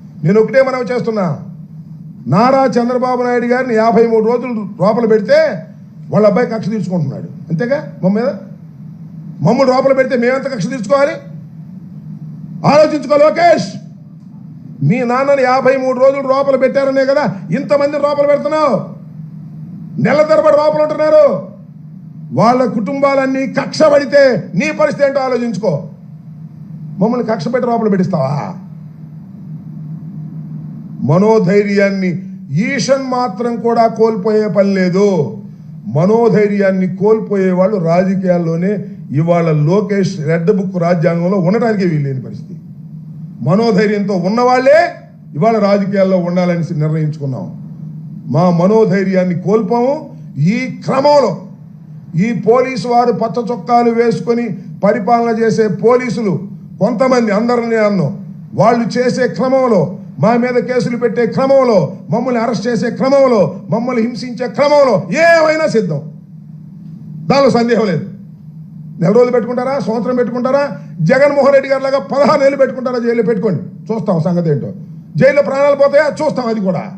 నేను ఒకటే మనం చేస్తున్నా. నారా చంద్రబాబు నాయుడు గారిని యాభై మూడు రోజులు లోపల పెడితే వాళ్ళ అబ్బాయి కక్ష తీర్చుకుంటున్నాడు. అంతేగా? మమ్మ మీద? మమ్మల్ని లోపల పెడితే మేమెంత కక్ష తీర్చుకోవాలి? ఆలోచించుకో లోకేష్! మీ నాన్నని యాభై మూడు రోజులు లోపల పెట్టారనే కదా ఇంతమంది లోపల పెడుతున్నావు. నెల తరబడి లోపల ఉంటున్నారు. వాళ్ళ కుటుంబాలన్నీ కక్ష పడితే నీ పరిస్థితి ఏంటో ఆలోచించుకో. మమ్మల్ని కక్ష పెట్టి లోపల పెట్టిస్తావా? మనోధైర్యాన్ని ఈషన్ మాత్రం కూడా కోల్పోయే పని లేదు. మనోధైర్యాన్ని కోల్పోయే వాళ్ళు రాజకీయాల్లోనే ఇవాళ లోకేష్ రెడ్ బుక్ రాజ్యాంగంలో ఉండటానికి వీల్లేని పరిస్థితి. మనోధైర్యంతో ఉన్నవాళ్ళే ఇవాళ రాజకీయాల్లో ఉండాలని నిర్ణయించుకున్నాం. మా మనోధైర్యాన్ని కోల్పోము. ఈ క్రమంలో ఈ పోలీసు వారు పచ్చ చొక్కాలు వేసుకొని పరిపాలన చేసే పోలీసులు కొంతమంది అందరినీ అన్నో. వాళ్ళు చేసే క్రమంలో మా మీద కేసులు పెట్టే క్రమంలో మమ్మల్ని అరెస్ట్ చేసే క్రమంలో మమ్మల్ని హింసించే క్రమంలో ఏమైనా సిద్ధం. దానిలో సందేహం లేదు. నెల రోజులు పెట్టుకుంటారా? సంవత్సరం పెట్టుకుంటారా? జగన్మోహన్ రెడ్డి గారు లాగా పదహారు నెలలు పెట్టుకుంటారా? జైల్లో పెట్టుకోండి. చూస్తాం సంగతి ఏంటో. జైల్లో ప్రాణాలు పోతాయా? చూస్తాం అది కూడా.